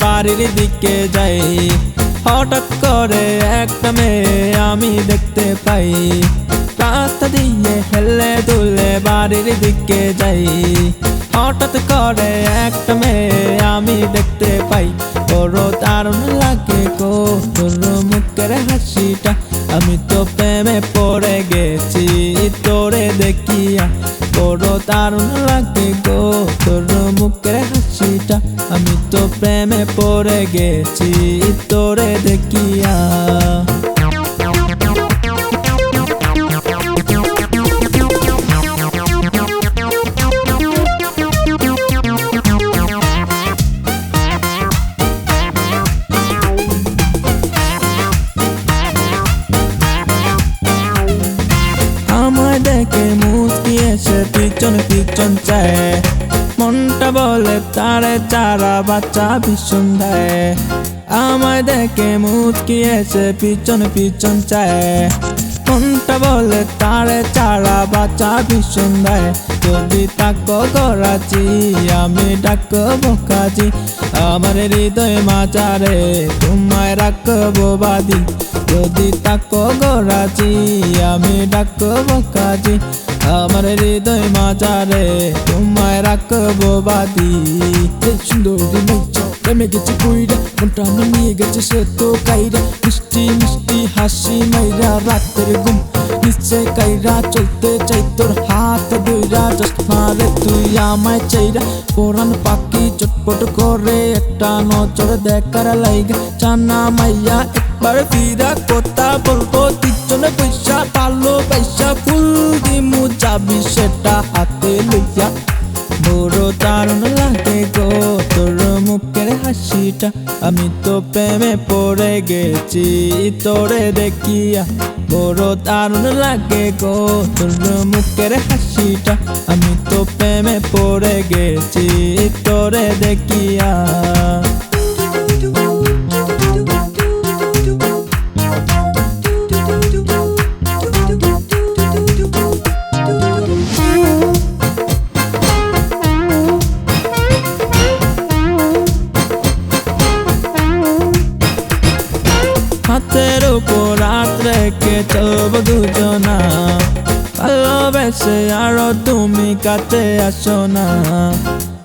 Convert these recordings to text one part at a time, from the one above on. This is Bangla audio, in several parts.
বাড়ির দিকে যাই। হঠাৎ করে একটা মেয়ে আমি দেখতে পাই। রাস্তা দিয়ে হেলে দুলে বাড়ির দিকে যাই। হঠাৎ করে একটা মেয়ে আমি দেখতে পাই। বড় দারুণ লাগে গো, তোর মুখের হাসিটা। আমি তো প্রেমে পড়ে গেছি, তোরে দেখিয়া। বড় দারুণ লাগে গো, তোর মুখের তো প্রেমে পড়ে গেছি তোরে দেখিয়া। আমায় দেখে মুচকি এসে পিছন পিছন চায়। মনটা বলে, তারে চারা বাচ্চা ভীষণ দেয়। আমায় দেখে মুচকি এসে পিছন পিছন চায়। মনটা বলে, তারে চারা বাচ্চা ভীষণ দেয়। যদি তাকো করাচি, আমি ডাকবো কাজী। আমার হৃদয় মাজারে তোমায় রাখব বাদী। যদি তাকো গরাজি আমি ডাকবো কাজী। আমার হৃদয় মাজারে তোমায় রাখব বাদী সুন্দরী মেয়েটা প্রেমে গেছে কইরা মনটা নিয়ে গেছে সে তো কাইরা। মিষ্টি মিষ্টি হাসি মাইরা রাতের ঘুম, নিচে কাইরা চলতে চাই তোর হাত দুইরা জাস্ট মারে তুই আমায় চাইরা কোরআন পাখি চটপট করে। একটা নজর দেখার লাইগা চানা মাইয়া, একবার ফিরা কথা বলব। তিনজনে পয়সা ভালো পয়সা ফুল দিমু যাবি সেটা হাতে লইয়া, বড় দারুণ লাগে গো তোর মুখের হাসিটা। আমি তো প্রেমে পড়ে গেছি, তোরে দেখিয়া। বড় দারুণ লাগে গো তোর মুখের হাসিটা। আমি তো প্রেমে পড়ে গেছি, তোরে দেখিয়া। হাতের উপর হাত রেখে চলব দুজনা। ভালোবেসে আরও তুমি কাছে আসো না।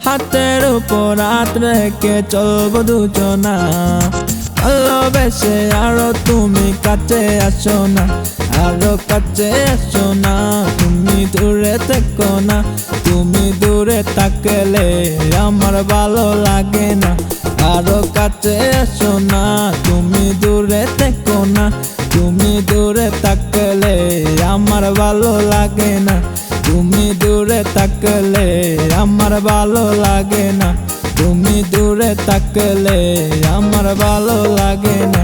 হাতের উপর হাত রেখে চলব দুজনা। ভালোবেসে আরও তুমি কাছে আসো না। আরও কাছে আসো না। তুমি দূরে থেকো না। তুমি দূরে থাকলে আমার ভালো লাগে না। আরও কাছে আসো না। তুমি দূরে থাকলে আমার ভালো লাগে না। তুমি দূরে থাকলে আমার ভালো লাগে না।